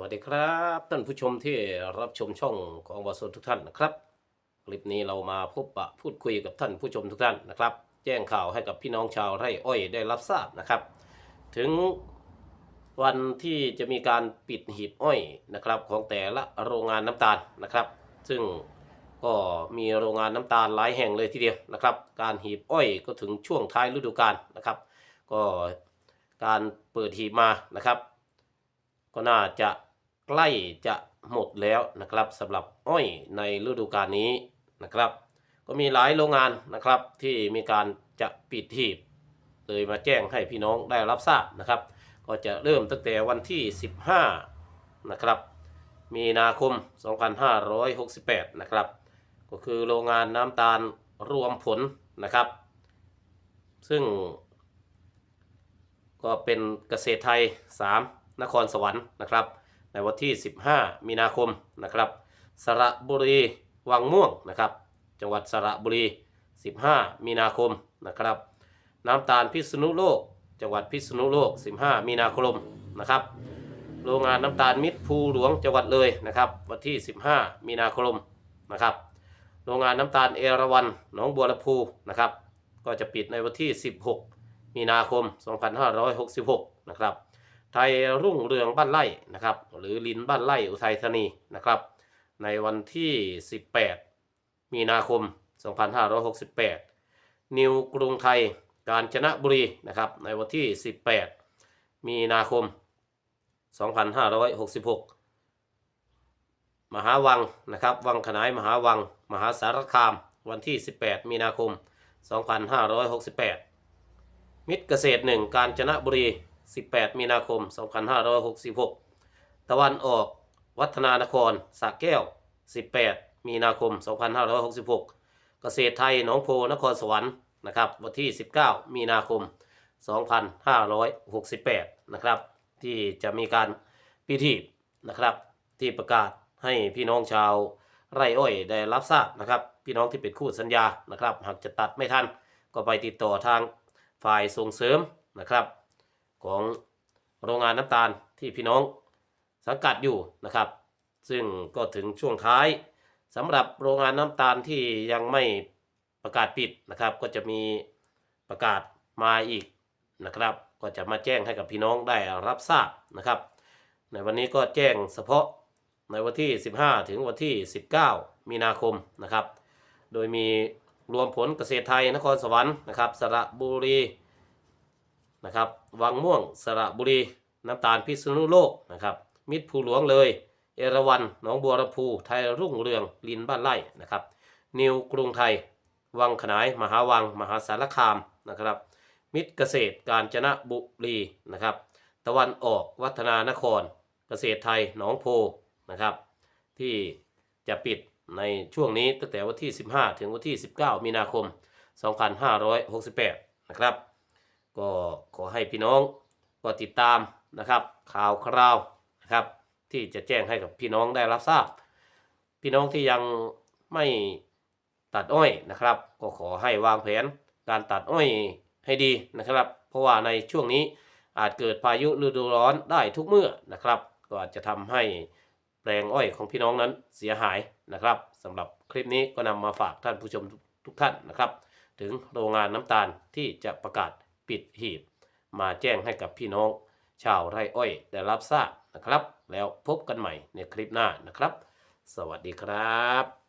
วัสดีครับท่านผู้ชมที่รับชมช่องของวาสนทุกท่านนะครับ คลิปนี้เรามาพบปะพูดคุยกับท่านผู้ชมทุกท่านนะครับ แจ้งข่าวให้กับพี่น้องชาวไร่อ้อยได้รับทราบนะครับ ถึงวันที่จะมีการปิดหีบอ้อยนะครับของแต่ละโรงงานน้ำตาลนะครับ ซึ่งก็มีโรงงานน้ำตาลหลายแห่งเลยทีเดียวนะครับ การหีบอ้อยก็ถึงช่วงท้ายฤดูกาลนะครับ ก็การเปิดหีบมานะครับ ก็น่าจะ ใกล้จะหมดแล้วนะครับสำหรับอ้อยในฤดูกาลนี้นะครับ ก็มีหลายโรงงานนะครับที่มีการจะปิดหีบเลยมาแจ้งให้พี่น้องได้รับทราบนะครับ ก็จะเริ่มตั้งแต่วันที่ 15 นะครับ มีนาคม 2568 นะครับ ก็คือโรงงานน้ำตาลรวมผลนะครับ ซึ่ง ก็เป็นเกษตรไทย 3 นครสวรรค์นะครับ ในวันที่ 15 มีนาคมนะครับสระบุรีวังม่วงนะครับ จังหวัดสระบุรี 15 มีนาคมนะครับ น้ำตาลพิษณุโลก จังหวัดพิษณุโลก 15 มีนาคมนะครับ โรงงานน้ำตาลมิตรภูหลวงจังหวัดเลยนะครับ วันที่ 15 มีนาคมนะครับ โรงงานน้ำตาลเอราวันหนองบัวลำพูนะครับ ก็จะปิดในวันที่ 16 มีนาคม 2566 นะครับ ไทยรุ่งเรืองบ้านไร่นะครับหรือลินบ้านไร่อุทัยธานีนะครับในวันที่ 18 มีนาคม 2568 นิวกรุงไทยกาญจนบุรีนะครับในวันที่ 18 มีนาคม 2566 มหาวังนะครับวังขนายมหาวัง มหาสารคาม วันที่ 18 มีนาคม 2568 มิตรเกษตรหนึ่งกาญจนบุรี 18 มีนาคม 2566 ตะวันออกวัฒนานครสระแก้ว 18 มีนาคม 2566 เกษตรไทยหนองโพนครสวรรค์นะครับวันที่ 19 มีนาคม 2568 นะครับที่จะมีการพิธีนะครับที่ประกาศให้พี่น้องชาวไร่อ้อยได้รับทราบนะครับ พี่น้องที่เป็นคู่สัญญานะครับ หากจะตัดไม่ทันก็ไปติดต่อทางฝ่ายส่งเสริมนะครับ ของโรงงานน้ำตาลที่พี่น้องสังกัดอยู่นะครับ ซึ่งก็ถึงช่วงท้ายสำหรับโรงงานน้ำตาลที่ยังไม่ประกาศปิดนะครับ ก็จะมีประกาศมาอีกนะครับ ก็จะมาแจ้งให้กับพี่น้องได้รับทราบนะครับ ในวันนี้ก็แจ้งเฉพาะในวันที่ 15 ถึงวันที่ 19 มีนาคมนะครับ โดยมีรวมผลเกษตรไทยนครสวรรค์นะครับ สระบุรี นะครับวังม่วงสระบุรีน้ำตาลพิษณุโลกนะครับมิตรภูหลวงเลย เอราวันหนองบัวลำพูไทยรุ่งเรืองลินบ้านไร่นะครับนิวกรุงไทย วังขนาย มหาวัง มหาสารคามนะครับ มิตรเกษตรกาญจนบุรีนะครับ ตะวันออกวัฒนานคร เกษตรไทยหนองโพนะครับ ที่จะปิดในช่วงนี้ตั้งแต่วันที่ 15 ถึงวันที่ 19 มีนาคม 2568 นะครับ ก็ขอให้พี่น้องก็ติดตามนะครับ ข่าวคราวนะครับ ที่จะแจ้งให้กับพี่น้องได้รับทราบ พี่น้องที่ยังไม่ตัดอ้อยนะครับ ก็ขอให้วางแผนการตัดอ้อยให้ดีนะครับ เพราะว่าในช่วงนี้อาจเกิดพายุฤดูร้อนได้ทุกเมื่อนะครับ ก็อาจจะทำให้แปลงอ้อยของพี่น้องนั้นเสียหายนะครับสำหรับคลิปนี้ก็นำมาฝากท่านผู้ชมทุกท่านนะครับ ถึงโรงงานน้ำตาลที่จะประกาศ ปิดหีบ มาแจ้งให้กับพี่น้อง ชาวไร่อ้อยได้รับทราบนะครับ แล้วพบกันใหม่ในคลิปหน้านะครับ สวัสดีครับ